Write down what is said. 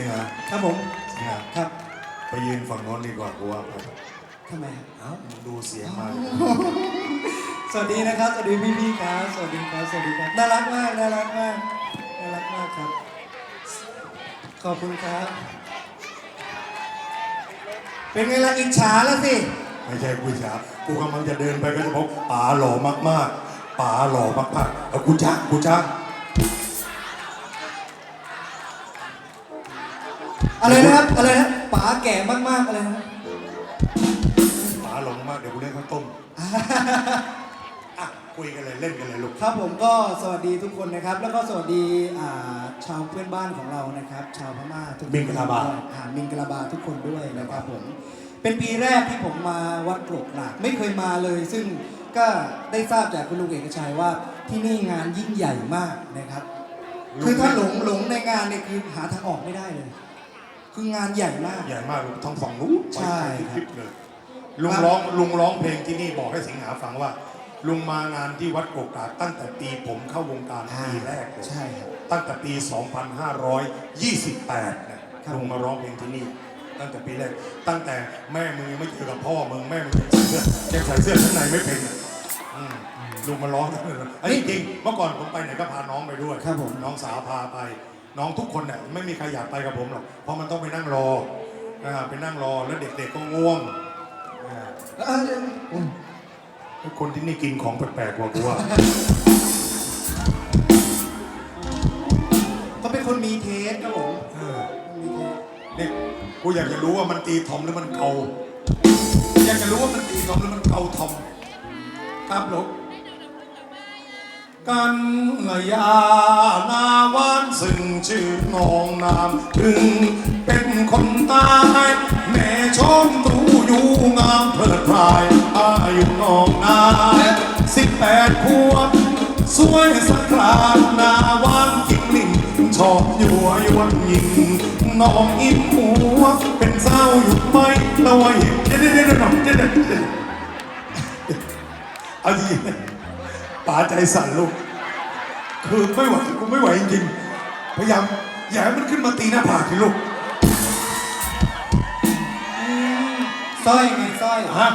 สิงหาครับผมสิงหาครับไปยืนฝั่งโน้นดีกว่ากูว่าไปทำไมครับเอ้ามึงดูเสียงมาสวัสดีนะครับ สวัสดีพี่พี่ๆครับ สวัสดีครับ สวัสดีครับ น่ารักมาก น่ารักมาก น่ารักมากครับ ขอบคุณครับ เป็นไงล่ะอิจฉาแล้วสิ ไม่ใช่กูฉากูกำลังจะเดินไปก็จะบอกป๋าหล่อมากๆป๋าหล่อมากๆเอากูจ้ากูจ้า อะไรนะครับ อะไรนะป๋าแก่มากๆอะไรนะป๋าหล่อมากเดี๋ยวกูเลี้ยงข้าวต้มอะคุยกันเลยเล่นกันเลยลูก ครับผมก็สวัสดีทุกคนนะครับ แล้วก็สวัสดีอ่าชาวเพื่อนบ้านของเรานะครับ ชาวพม่าทุกคนมิงกะลาบา ด้วยอ่มิงกะลาบาทุกคนด้วยนะครับผมเป็นปีแรกที่ผมมาวัดกรกหลากไม่เคยมาเลย ซึ่งก็ได้ทราบจากคุณลุงเอกชัยว่าที่นี่งานยิ่งใหญ่มากนะครับ คือถ้าหลงหลงในงานเนี่ยคือหาทางออกไม่ได้เลย คืองานใหญ่มาก ใหญ่มากลูกทั้งฝั่งนู้นใช่ไปครับคลิปเลยลุงร้องลุงร้องเพลงที่นี่บอกให้สิงหาฟังว่า ลุงมางานที่วัดโกกาตั้งแต่ปีผมเข้าวงการปีแรกเลยใช่ครับ ตั้งแต่ปี 2528เนี่ยครับลุงมาร้องเพลงที่นี่ ตั้งแต่ปีแรก ตั้งแต่แม่มึงยังไม่เจอกับพ่อมึงแม่มึงยังใส่เสื้อยังใส่เสื้อข้างในไม่เป็นอะอืมลุงมาร้องตั้งแต่นั้นไอ้ยจริงๆเมื่อก่อนผมไปไหนก็พาน้องไปด้วยครับผม น้องสาวพาไป น้องทุกคนเนี่ยไม่มีใครอยากไปกับผมหรอกเพราะมันต้องไปนั่งรออ่าไปนั่งรอแล้วเด็กๆก็ง่วงอ่าเออเออคนที่นี่กินของแปลกๆกว่ากูว่า เขาเป็นคนมีเทสครับผมเออมีเทสเด็กกูอยากจะรู้ว่ามันตีทอมหรือมันเกา อยากจะรู้ว่ามันตีทอมหรือมันเกาทอมครับลูกกันยานาวานซึ่งชื่อ นองนามถึงเป็นคนตายแม่ชมดูอยู่งามเพลิดเพลาย อายุนองนายสิบแปดขวบสวยสักคราดหนาวานกินลิ่งชอบยั่วยวนยิงน้องอิ่มหัวเป็นเศร้าอยู่ไหมละไว้เดี๋ยวเดี๋ยวเดี๋ยวเดี๋ยวเดี๋ยวเดี๋ยวเอาจริงๆป๋าใจสั่นลูกคือไม่ไหวกูไม่ไหวจริงๆพยายาม อย่าให้มันขึ้นมาตีหน้าผากทีลูก สร้อยไงสร้อย ฮะ